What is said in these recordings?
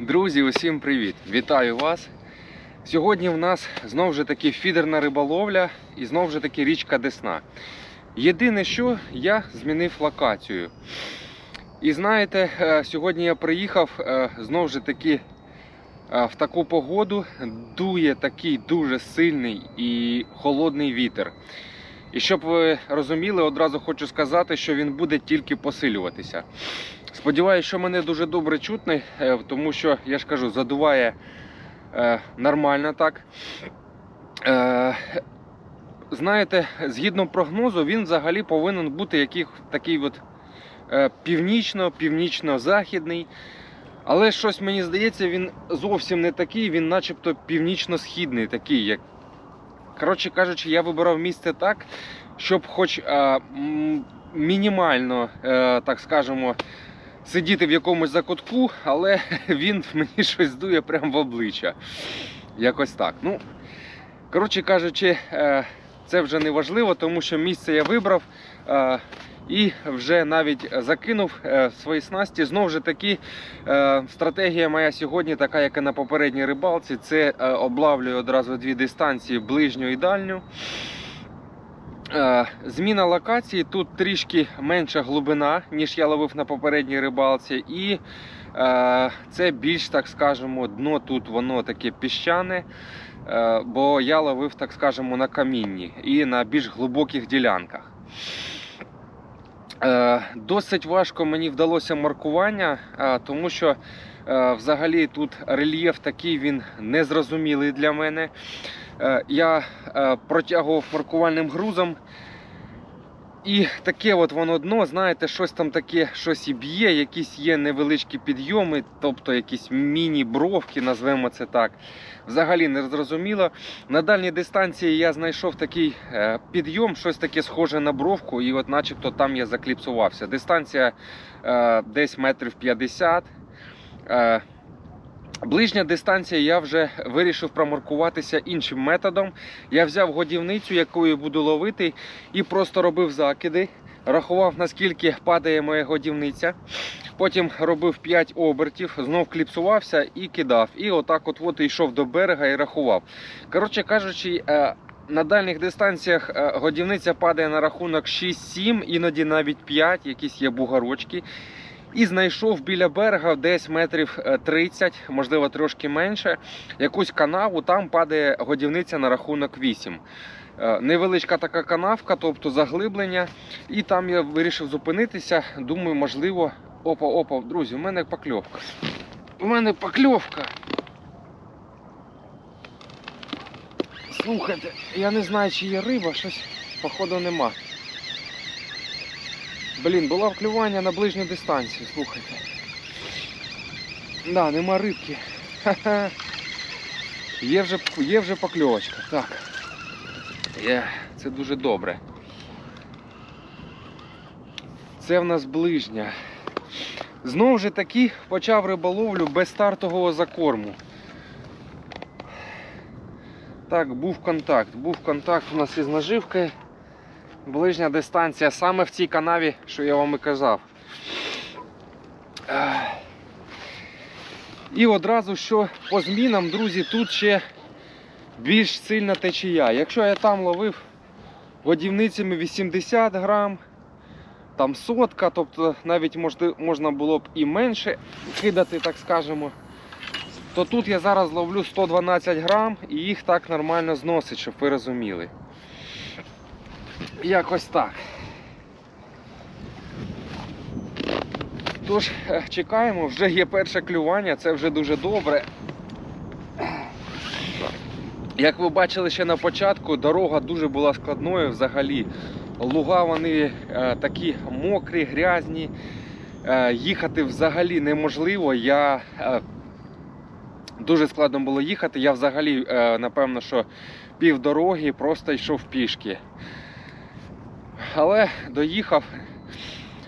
Друзі, усім привіт! Вітаю вас! Сьогодні в нас знову ж таки фідерна риболовля і знову ж таки річка Десна. Єдине, що я змінив локацію. І знаєте, е, сьогодні я приїхав е, знову ж таки е, в таку погоду, дує такий дуже сильний і холодний вітер. І щоб ви розуміли, одразу хочу сказати, що він буде тільки посилюватися. Сподіваюся, що мене дуже добре чутно, е, тому що, я ж кажу, задуває е, нормально так. Е, знаєте, згідно прогнозу, він взагалі повинен бути який, такий от е, північно-північно-західний. Але щось мені здається, він зовсім не такий, він начебто північно-східний такий. Як... Коротше кажучи, я вибирав місце так, щоб хоч е, мінімально, е, так скажемо, сидіти в якомусь закутку, але він мені щось дує прямо в обличчя. Якось так. Ну, коротше кажучи, е, це вже не важливо, тому що місце я вибрав і вже навіть закинув е, свої снасті. Знову ж таки, е, стратегія моя сьогодні, така як і на попередній рибалці, це е, облавлюю одразу дві дистанції ближню і дальню. Зміна локації тут трішки менша глибина, ніж я ловив на попередній рибалці, і це більш, так скажемо, дно тут воно таке піщане, бо я ловив, так скажемо, на камінні і на більш глибоких ділянках. Е, Досить важко мені вдалося маркування, е, тому що е, взагалі тут рельєф такий він незрозумілий для мене. Я протягував маркувальним грузом. І таке от воно дно, знаєте, щось там таке, щось і б'є, якісь є невеличкі підйоми, тобто якісь міні-бровки, назвемо це так. Взагалі не зрозуміло. На дальній дистанції я знайшов такий е, підйом, щось таке схоже на бровку, і от начебто там я закліпсувався. Дистанція е, десь метрів 50. Е, Ближня дистанція я вже вирішив промаркуватися іншим методом. Я взяв годівницю, якою буду ловити, і просто робив закиди. Рахував, наскільки падає моя годівниця. Потім робив 5 обертів, знов кліпсувався і кидав. І отак от, от йшов до берега і рахував. Коротше кажучи, е, на дальніх дистанціях е, годівниця падає на рахунок 6-7, іноді навіть 5, якісь є бугорочки. І знайшов біля берега десь метрів е, 30, можливо трошки менше, якусь канаву, там падає годівниця на рахунок 8. Е, Невеличка така канавка, тобто заглиблення. І там я вирішив зупинитися. Думаю, можливо. Опа, опа, друзі, у мене покльовка. У мене покльовка. Слухайте, я не знаю, чи є риба, щось походу нема. Блін, було вклювання на ближню дистанцію, слухайте. Да, нема рибки. Є вже, є вже покльовочка. Так. Є, це дуже добре. Це в нас ближня. Знову ж таки почав риболовлю без стартового закорму. Так, був контакт. Був контакт у нас із наживкою. Ближня дистанція саме в цій канаві, що я вам і казав. І одразу що по змінам, друзі, тут ще більш сильна течія. Якщо я там ловив годівницями 80 грам, там сотка, тобто навіть можна, було б і менше кидати, так скажемо, то тут я зараз ловлю 112 грам і їх так нормально зносить, щоб ви розуміли. Якось так. Тож, е, чекаємо, вже є перше клювання, це вже дуже добре. Як ви бачили ще на початку, дорога дуже була складною взагалі. Луга вони е, такі мокрі, грязні. Е, їхати взагалі неможливо. Я е, дуже складно було їхати. Я взагалі, напевно, що пів дороги просто йшов пішки. Але доїхав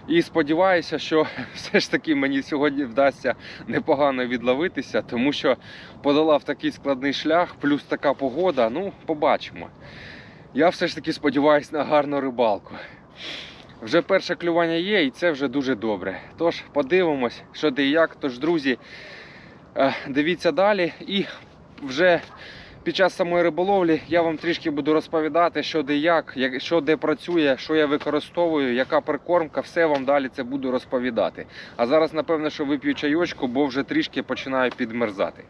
і сподіваюся, що все ж таки мені сьогодні вдасться непогано відловитися, тому що подолав такий складний шлях, плюс така погода. Ну, побачимо. Я все ж таки сподіваюся на гарну рибалку. Вже перше клювання є, і це вже дуже добре. Тож подивимось, що де і як. Тож, друзі, Е, Дивіться далі. І вже під час самої риболовлі я вам трішки буду розповідати, що де як, що де працює, що я використовую, яка прикормка, все вам далі це буду розповідати. А зараз, напевно, що вип'ю чайочку, бо вже трішки починаю підмерзати.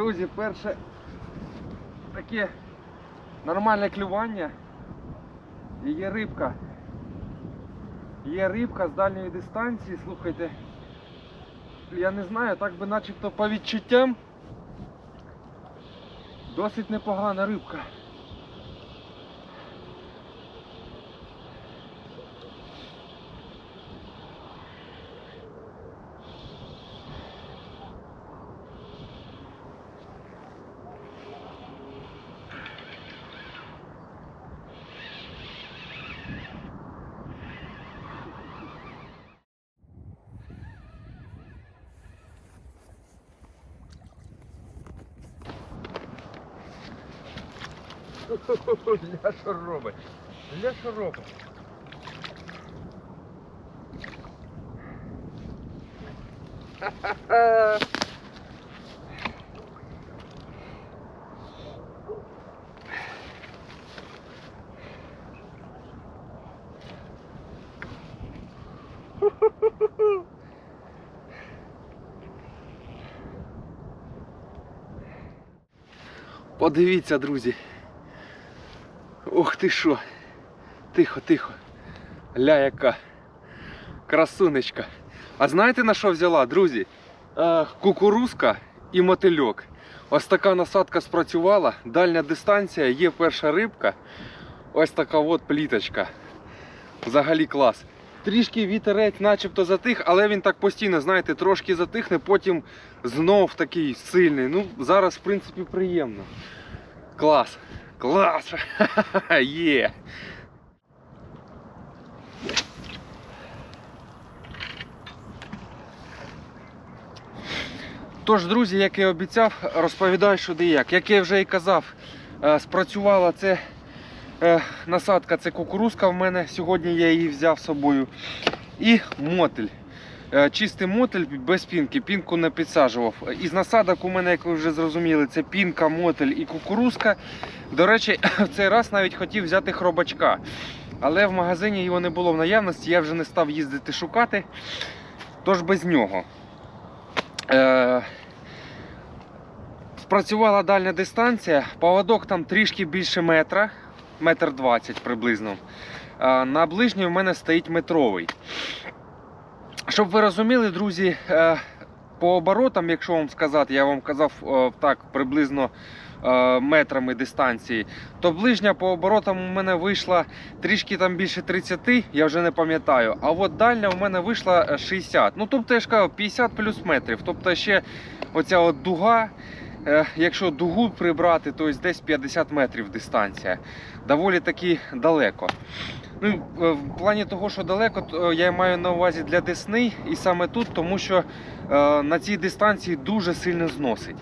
Друзі, перше таке нормальне клювання. І є рибка. Є рибка з дальньої дистанції, слухайте. Я не знаю, так би начебто по відчуттям. Досить непогана рибка. Ля що робить? Ля що робить? Подивіться, друзі. Ох ти що. Тихо, тихо. Ля яка. Красунечка. А знаєте на що взяла, друзі? Е, кукурузка і мотильок. Ось така насадка спрацювала. Дальня дистанція, є перша рибка. Ось така от пліточка. Взагалі клас. Трішки вітерець начебто затих, але він так постійно, знаєте, трошки затихне, потім знов такий сильний. Ну, зараз, в принципі, приємно. Клас. Клас! Є! Тож, друзі, як і обіцяв, розповідаю, що де як. Як я вже і казав, е, спрацювала це е, насадка, це кукурузка в мене. Сьогодні я її взяв з собою. І мотель. Е, Чистий мотель без пінки, пінку не підсаджував. Із насадок у мене, як ви вже зрозуміли, це пінка, мотель і кукурузка. До речі, в цей раз навіть хотів взяти хробачка. Але в магазині його не було в наявності, я вже не став їздити шукати. Тож без нього. Е, спрацювала дальня дистанція, поводок там трішки більше метра, метр двадцять приблизно. Е, на ближній в мене стоїть метровий. Щоб ви розуміли, друзі, е, по оборотам, якщо вам сказати, я вам казав е, так приблизно е, метрами дистанції, то ближня по оборотам у мене вийшла трішки там більше 30, я вже не пам'ятаю. А от дальня у мене вийшла е, 60. Ну тобто я ж кажу, 50 плюс метрів. Тобто ще оця от дуга. Якщо дугу прибрати, то десь 50 метрів дистанція. Доволі таки далеко. Ну, е, в плані того, що далеко, то я маю на увазі для Десни і саме тут, тому що е, на цій дистанції дуже сильно зносить.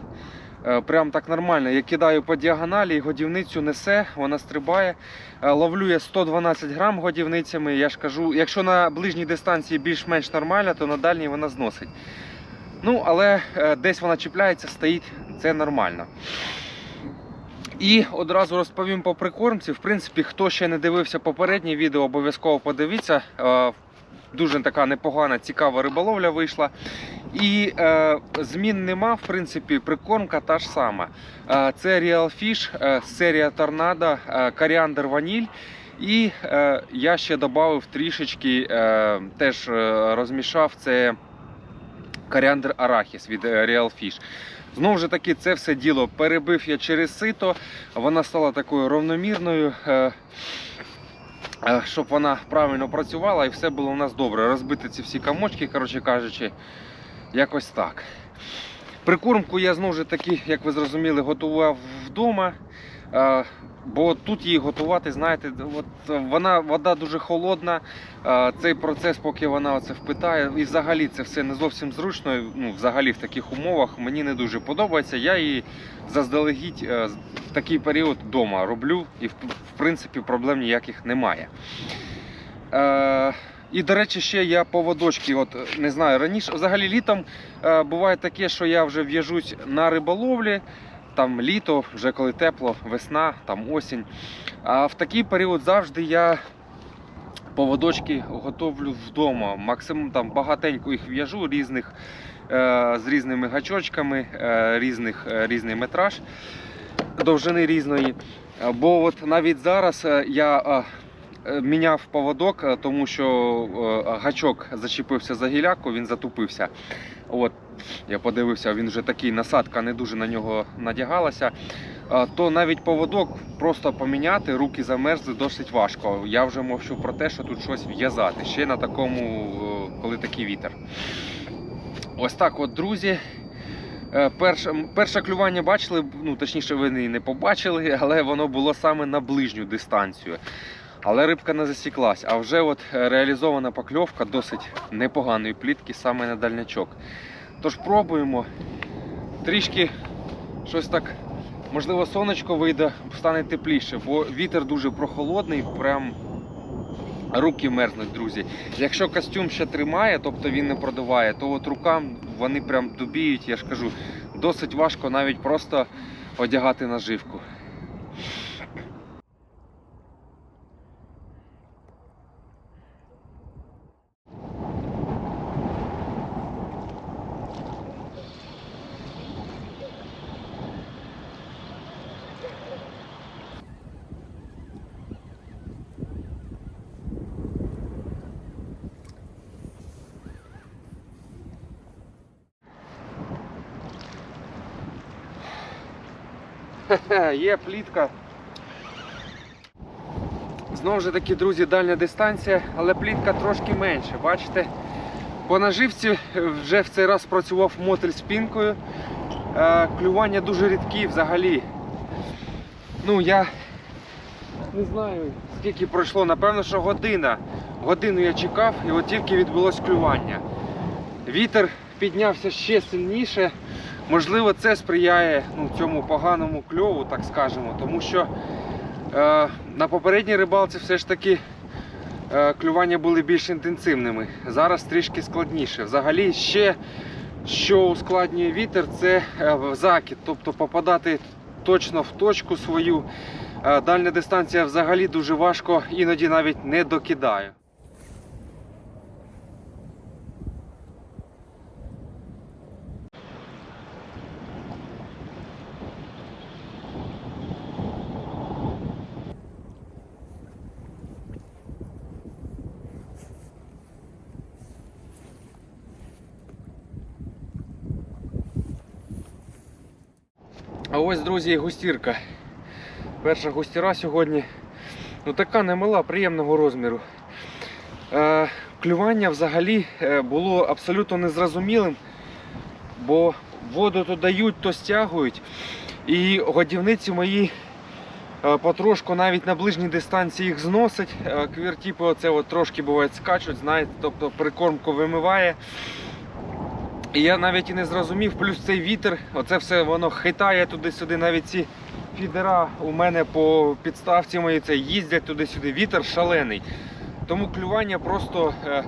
Е, Прям так нормально. Я кидаю по діагоналі, і годівницю несе, вона стрибає. Е, Ловлю я 112 грам годівницями. Я ж кажу, якщо на ближній дистанції більш-менш нормально, то на дальній вона зносить. Ну, але е, десь вона чіпляється, стоїть, це нормально. І одразу розповім по прикормці. В принципі, хто ще не дивився попереднє відео, обов'язково подивіться. Е, Дуже така непогана, цікава риболовля вийшла. І е, змін нема, в принципі, прикормка та ж сама. Е, це Real Fish, е, серія Торнадо, е, коріандр ваніль. І е, я ще додав трішечки, е, теж е, розмішав це коріандр арахіс від е, Real Fish. Знову ж таки, це все діло перебив я через сито, вона стала такою равномірною, е, е, щоб вона правильно працювала і все було у нас добре. Розбити ці всі комочки, коротше кажучи, якось так. Прикормку я знову ж таки, як ви зрозуміли, готував вдома. Е, Бо тут її готувати, знаєте, от вона вода дуже холодна. е, Цей процес, поки вона оце впитає, і взагалі це все не зовсім зручно. Ну, взагалі в таких умовах мені не дуже подобається. Я її заздалегідь е, в такий період вдома роблю, і в, принципі проблем ніяких немає. Е, і, до речі, ще я поводочки, от не знаю, раніше взагалі літом е, буває таке, що я вже в'яжусь на риболовлі, там літо, вже коли тепло, весна, там осінь. А в такий період завжди я поводочки готовлю вдома. Максимум там багатенько їх в'яжу, різних, е, з різними гачочками, е, різних, е, різний метраж довжини різної. Бо от навіть зараз я міняв поводок, тому що гачок зачепився за гіляку, він затупився. От, я подивився, він вже такий насадка не дуже на нього надягалася. То навіть поводок просто поміняти, руки замерзли досить важко. Я вже мовчу про те, що тут щось в'язати. Ще на такому, коли такий вітер. Ось так, от, друзі. Е, Перше, перше клювання бачили, ну точніше, ви не не побачили, але воно було саме на ближню дистанцію. Але рибка не засіклась. А вже от е, реалізована покльовка досить непоганої плітки саме на дальнячок. Тож пробуємо. Трішки щось так, можливо, сонечко вийде, стане тепліше, бо вітер дуже прохолодний, прям руки мерзнуть, друзі. Якщо костюм ще тримає, тобто він не продуває, то от рукам вони прям дубіють, я ж кажу, досить важко навіть просто одягати наживку. Є плітка. Знову ж таки, друзі, дальня дистанція, але плітка трошки менше. Бачите? По наживці вже в цей раз працював мотель з. Е, Клювання дуже рідкі взагалі. Ну, я не знаю, скільки пройшло, напевно, що година. Годину я чекав і от тільки відбулось клювання. Вітер піднявся ще сильніше. Можливо, це сприяє ну, цьому поганому кльову, так скажемо, тому що е, на попередній рибалці все ж таки е, клювання були більш інтенсивними. Зараз трішки складніше. Взагалі, ще що ускладнює вітер, це е, закид, тобто попадати точно в точку свою. Е, дальня дистанція взагалі дуже важко, іноді навіть не докидає. А ось, друзі, і густірка. Перша густіра сьогодні. Ну така немала, приємного розміру. Е, клювання взагалі е, було абсолютно незрозумілим, бо воду то дають, то стягують. І годівниці мої е, потрошку навіть на ближній дистанції їх зносить. Е, Квіртіпи оце от трошки бувають скачуть, знаєте, тобто прикормку вимиває. І я навіть і не зрозумів, плюс цей вітер, оце все воно хитає туди-сюди, навіть ці фідера у мене по підставці моїй це їздять туди-сюди, вітер шалений. Тому клювання просто, е,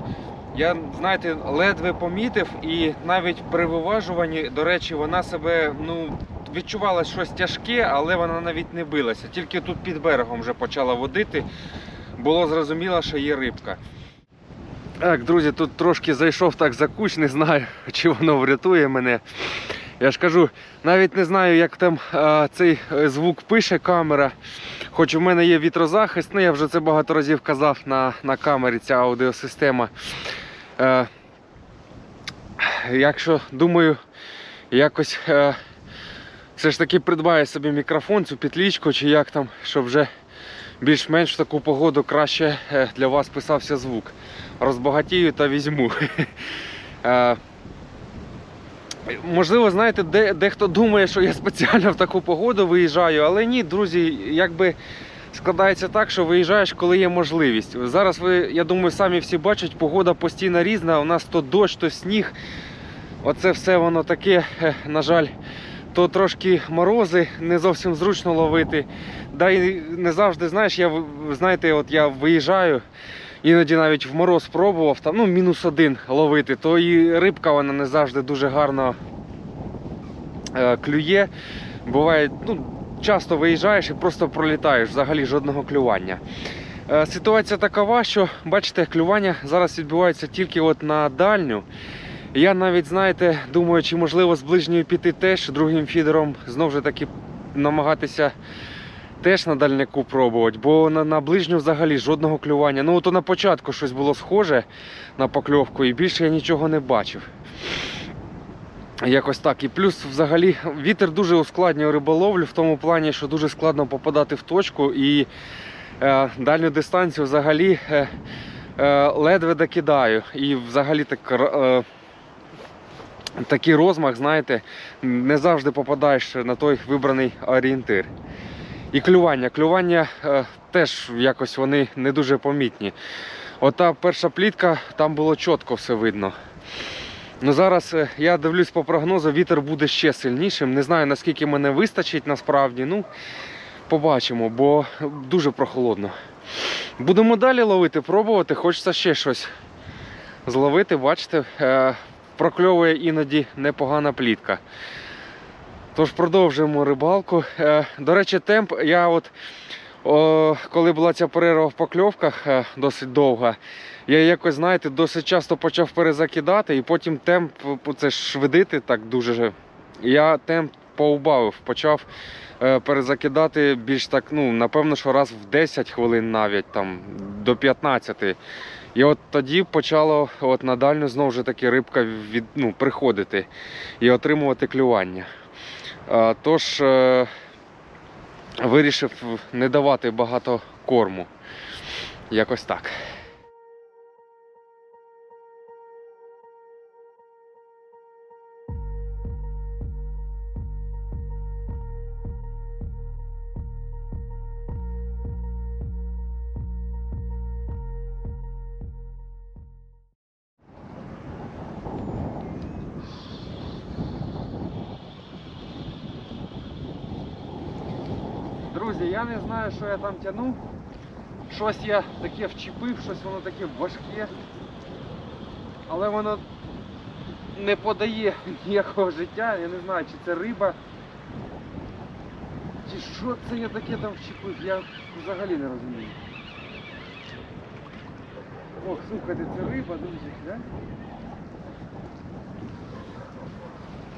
я знаєте, ледве помітив і навіть при виважуванні, до речі, вона себе ну, відчувала щось тяжке, але вона навіть не билася. Тільки тут під берегом вже почала водити, було зрозуміло, що є рибка. Так, друзі, тут трошки зайшов так за куч, не знаю, чи воно врятує мене. Я ж кажу, навіть не знаю, як там а, цей е, звук пише камера. Хоч у мене є вітрозахист, ну я вже це багато разів казав на, на камері, ця аудіосистема. Е, якщо думаю, якось е, все ж таки придбаю собі мікрофон, цю петлічку, чи як там, щоб вже більш-менш в таку погоду краще е, для вас писався звук. Розбагатію та візьму. Е, Можливо, знаєте, де, дехто думає, що я спеціально в таку погоду виїжджаю, але ні, друзі, якби складається так, що виїжджаєш, коли є можливість. Зараз ви, я думаю, самі всі бачать, погода постійно різна. У нас то дощ, то сніг. Оце все воно таке, е, на жаль, то трошки морози, не зовсім зручно ловити. Да і не завжди, знаєш, я знаєте, от я виїжджаю. Іноді навіть в мороз пробував, там, ну, мінус один ловити, то і рибка вона не завжди дуже гарно е, клює. Буває, ну, часто виїжджаєш і просто пролітаєш, взагалі жодного клювання. Е, ситуація такова, що бачите, клювання зараз відбувається тільки от на дальню. Я навіть, знаєте, думаю, чи можливо з ближньої піти теж другим фідером знову ж таки намагатися теж на дальняку пробувати, бо на, на ближню взагалі жодного клювання. Ну, то на початку щось було схоже на покльовку, і більше я нічого не бачив. Якось так. І плюс, взагалі, вітер дуже ускладнює риболовлю в тому плані, що дуже складно попадати в точку і е, дальню дистанцію взагалі е, е, ледве докидаю. І взагалі так. Е, Такий розмах, знаєте, не завжди попадаєш на той вибраний орієнтир. І клювання. Клювання е, теж якось вони не дуже помітні. Ота перша плітка, там було чітко все видно. Ну зараз е, я дивлюсь по прогнозу, вітер буде ще сильнішим. Не знаю наскільки мене вистачить насправді. Ну, побачимо, бо дуже прохолодно. Будемо далі ловити, пробувати. Хочеться ще щось зловити. Бачите, е, прокльовує іноді непогана плітка. Тож продовжуємо рибалку. Е, До речі, темп я от. Коли була ця перерва в покльовках е, досить довга, я якось, знаєте, досить часто почав перезакидати, і потім темп е, це швидити так дуже. же. Я темп поубавив, почав перезакидати більш так, ну, напевно, що раз в 10 хвилин навіть там до 15. І от тоді почало от на дальню знову ж таки рибка від, ну, приходити і отримувати клювання. Тож е, вирішив не давати багато корму. Якось так. Знаю, що я там тягну. Щось я таке вчепив, щось воно таке важке. Але воно не подає ніякого життя. Я не знаю, чи це риба. Чи що це я таке там вчепив, я взагалі не розумію. Ох, слухайте, це риба, друзі, да?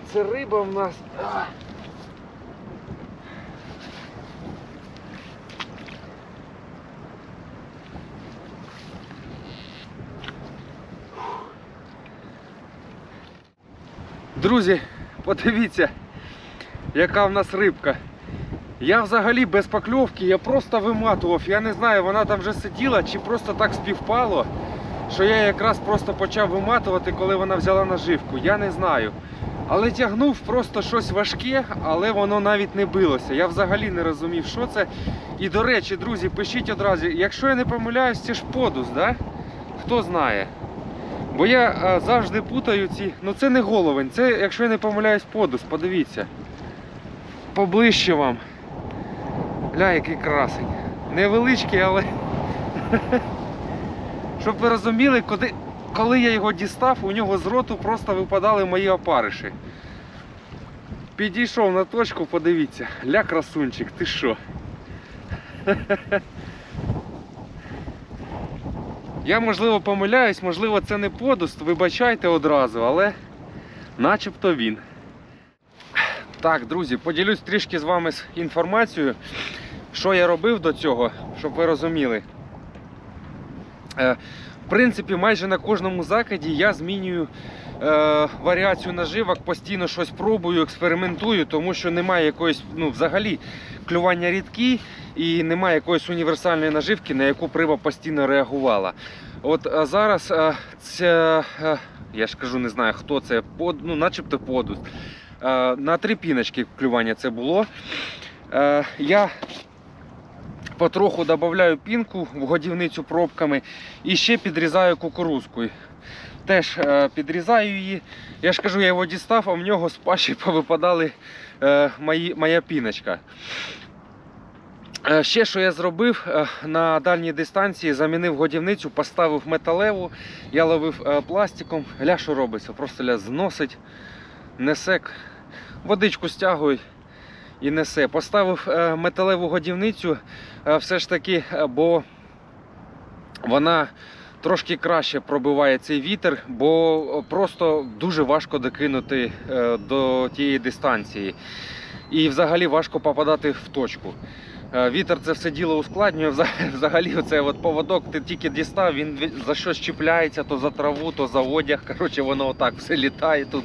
Це риба в нас. Друзі, подивіться, яка в нас рибка. Я взагалі без покльовки, я просто виматував. Я не знаю, вона там вже сиділа чи просто так співпало, що я якраз просто почав виматувати, коли вона взяла наживку. Я не знаю. Але тягнув просто щось важке, але воно навіть не билося. Я взагалі не розумів, що це. І до речі, друзі, пишіть одразу, якщо я не помиляюсь, це ж подус, да? Хто знає? Бо я а, завжди путаю ці. Ну це не головень, це, якщо я не помиляюсь, подус, подивіться. Поближче вам. Гля, який красень. Невеличкий, але. Щоб ви розуміли, коли, коли я його дістав, у нього з роту просто випадали мої опариші. Підійшов на точку, подивіться. Ля красунчик, ти що? Я можливо помиляюсь, можливо, це не подуст, вибачайте одразу, але начебто він. Так, друзі, поділюсь трішки з вами інформацією, що я робив до цього, щоб ви розуміли. Е, в принципі, майже на кожному закиді я змінюю варіацію наживок, постійно щось пробую, експериментую, тому що немає якоїсь, ну, взагалі, клювання рідкі і немає якоїсь універсальної наживки, на яку б риба постійно реагувала. От е, зараз е, ця, е, Я ж кажу, не знаю хто це, под, ну, начебто подус. Е, на три піночки клювання це було. Е, я потроху додаю пінку в годівницю пробками і ще підрізаю кукурузкою. Теж е, підрізаю її. Я ж кажу, я його дістав, а в нього з пащі повипадали е, мої, моя піночка. Е, Ще що я зробив на дальній дистанції, замінив годівницю, поставив металеву, я ловив пластиком. Ля що робиться? Просто ля зносить, несе, водичку стягує і несе. Поставив металеву годівницю, все ж таки, бо вона трошки краще пробиває цей вітер, бо просто дуже важко докинути е, до тієї дистанції. І взагалі важко попадати в точку. Е, Вітер це все діло ускладнює. Взагалі, оцей от поводок ти тільки дістав, він за щось чіпляється, то за траву, то за одяг. Коротше, воно отак все літає тут.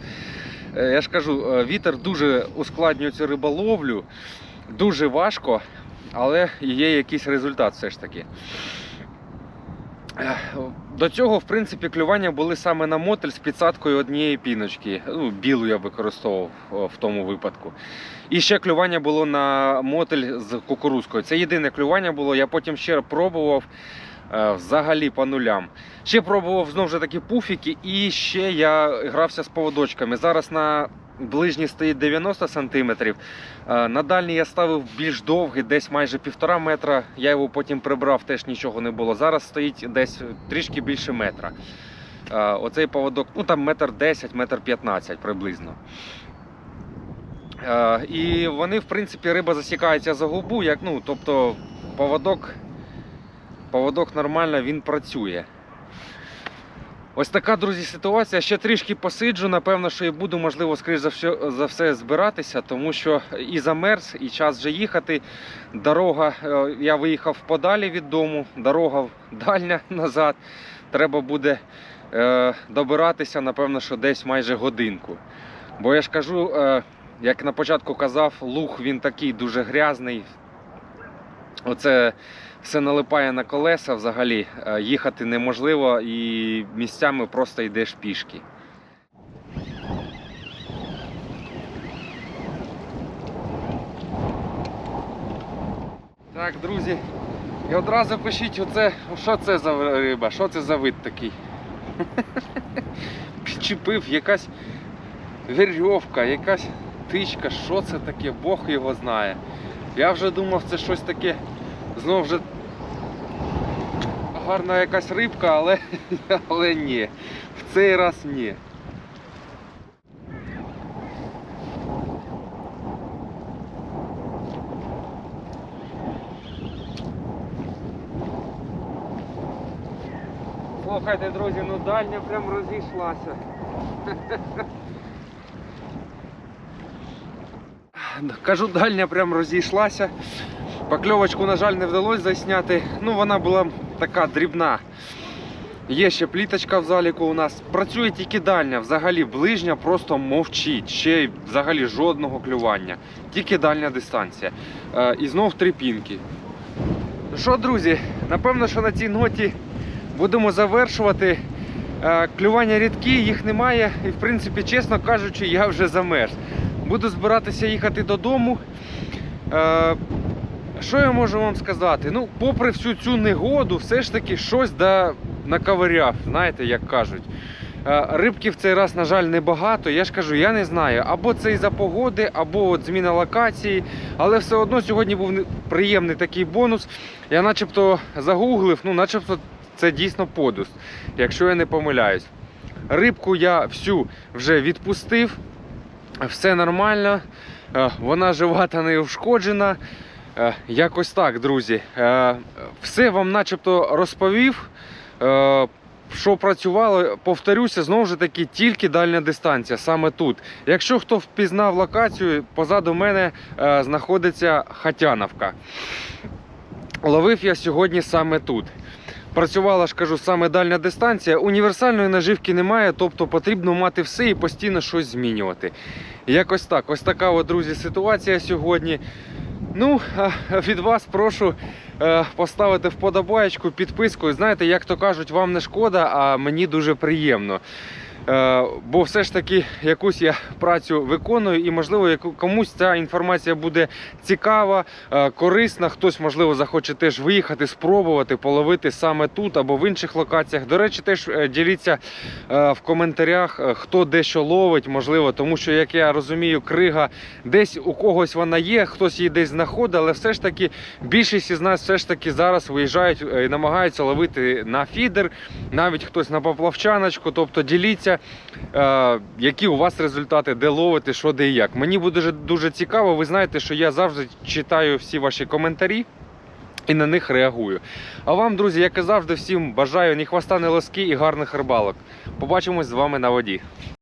Е, Я ж кажу, е, вітер дуже ускладнює цю риболовлю, дуже важко, але є якийсь результат все ж таки. До цього, в принципі, клювання були саме на мотель з підсадкою однієї піночки. Ну, білу я використовував в тому випадку. І ще клювання було на мотель з кукурузкою. Це єдине клювання було. Я потім ще пробував е, взагалі по нулям. Ще пробував знову ж таки пуфіки, і ще я грався з поводочками. Зараз на ближній стоїть 90 см. На дальній я ставив більш довгий, десь майже півтора метра. Я його потім прибрав, теж нічого не було. Зараз стоїть десь трішки більше метра. Е, Оцей поводок, ну там метр 10, метр 15 приблизно. Е, І вони, в принципі, риба засікається за губу, як, ну, тобто поводок, поводок нормально він працює. Ось така, друзі, ситуація. Ще трішки посиджу. Напевно, що і буду, можливо, скоріш за все, за все збиратися, тому що і замерз, і час вже їхати. Дорога, е, я виїхав подалі від дому, дорога дальня назад. Треба буде е, добиратися, напевно, що десь майже годинку. Бо я ж кажу, е, як на початку казав, луг він такий дуже грязний. Оце все налипає на колеса взагалі. Е, Їхати неможливо і місцями просто йдеш пішки. Так, друзі, і одразу пишіть, оце, що це за риба, що це за вид такий. Підчепив якась вірьовка, якась тичка, що це таке, Бог його знає. Я вже думав, це щось таке, знов вже гарна якась рибка, але, але ні. В цей раз ні. Слухайте, друзі, ну дальня прям розійшлася. Кажу, дальня прям розійшлася. Покльовочку, на жаль, не вдалося засняти. Ну, вона була така дрібна. Є ще пліточка в заліку у нас. Працює тільки дальня, взагалі ближня просто мовчить. Ще взагалі жодного клювання. Тільки дальня дистанція. Е, і знов три пінки. Ну що, друзі, напевно, що на цій ноті будемо завершувати. Е, Клювання рідкі, їх немає. І в принципі, чесно кажучи, я вже замерз. Буду збиратися їхати додому. Е, Що я можу вам сказати? Ну, попри всю цю негоду, все ж таки щось да наковиряв, знаєте, як кажуть. Е, Рибки в цей раз, на жаль, небагато. Я ж кажу, я не знаю. Або це із-за погоди, або от зміна локації. Але все одно сьогодні був приємний такий бонус. Я начебто загуглив, ну, начебто це дійсно подуст, якщо я не помиляюсь. Рибку я всю вже відпустив, все нормально, е, вона жива та не ушкоджена. Е, Якось так, друзі. Е, Все вам начебто розповів. Е, Що працювало, повторюся, знову ж таки, тільки дальня дистанція, саме тут. Якщо хто впізнав локацію, позаду мене знаходиться Хатяновка. Ловив я сьогодні саме тут. Працювала ж кажу саме дальня дистанція. Універсальної наживки немає, тобто потрібно мати все і постійно щось змінювати. Якось так. Ось така, от, друзі, ситуація сьогодні. Ну, від вас прошу е, поставити вподобаєчку, підписку. Знаєте, як то кажуть, вам не шкода, а мені дуже приємно. Е, Бо все ж таки якусь я працю виконую, і можливо комусь ця інформація буде цікава, е, корисна. Хтось, можливо, захоче теж виїхати, спробувати половити саме тут або в інших локаціях. До речі, теж е, діліться в коментарях, хто де що ловить, можливо, тому що, як я розумію, крига десь у когось вона є, хтось її десь знаходить, але все ж таки більшість із нас все ж таки зараз виїжджають і намагаються ловити на фідер, навіть хтось на поплавчаночку. Тобто діліться, е, які у вас результати, де ловити, що де і як. Мені буде дуже, дуже цікаво. Ви знаєте, що я завжди читаю всі ваші коментарі. І на них реагую. А вам, друзі, як і завжди, всім бажаю ні хвоста, ні лоски і гарних рибалок. Побачимось з вами на воді.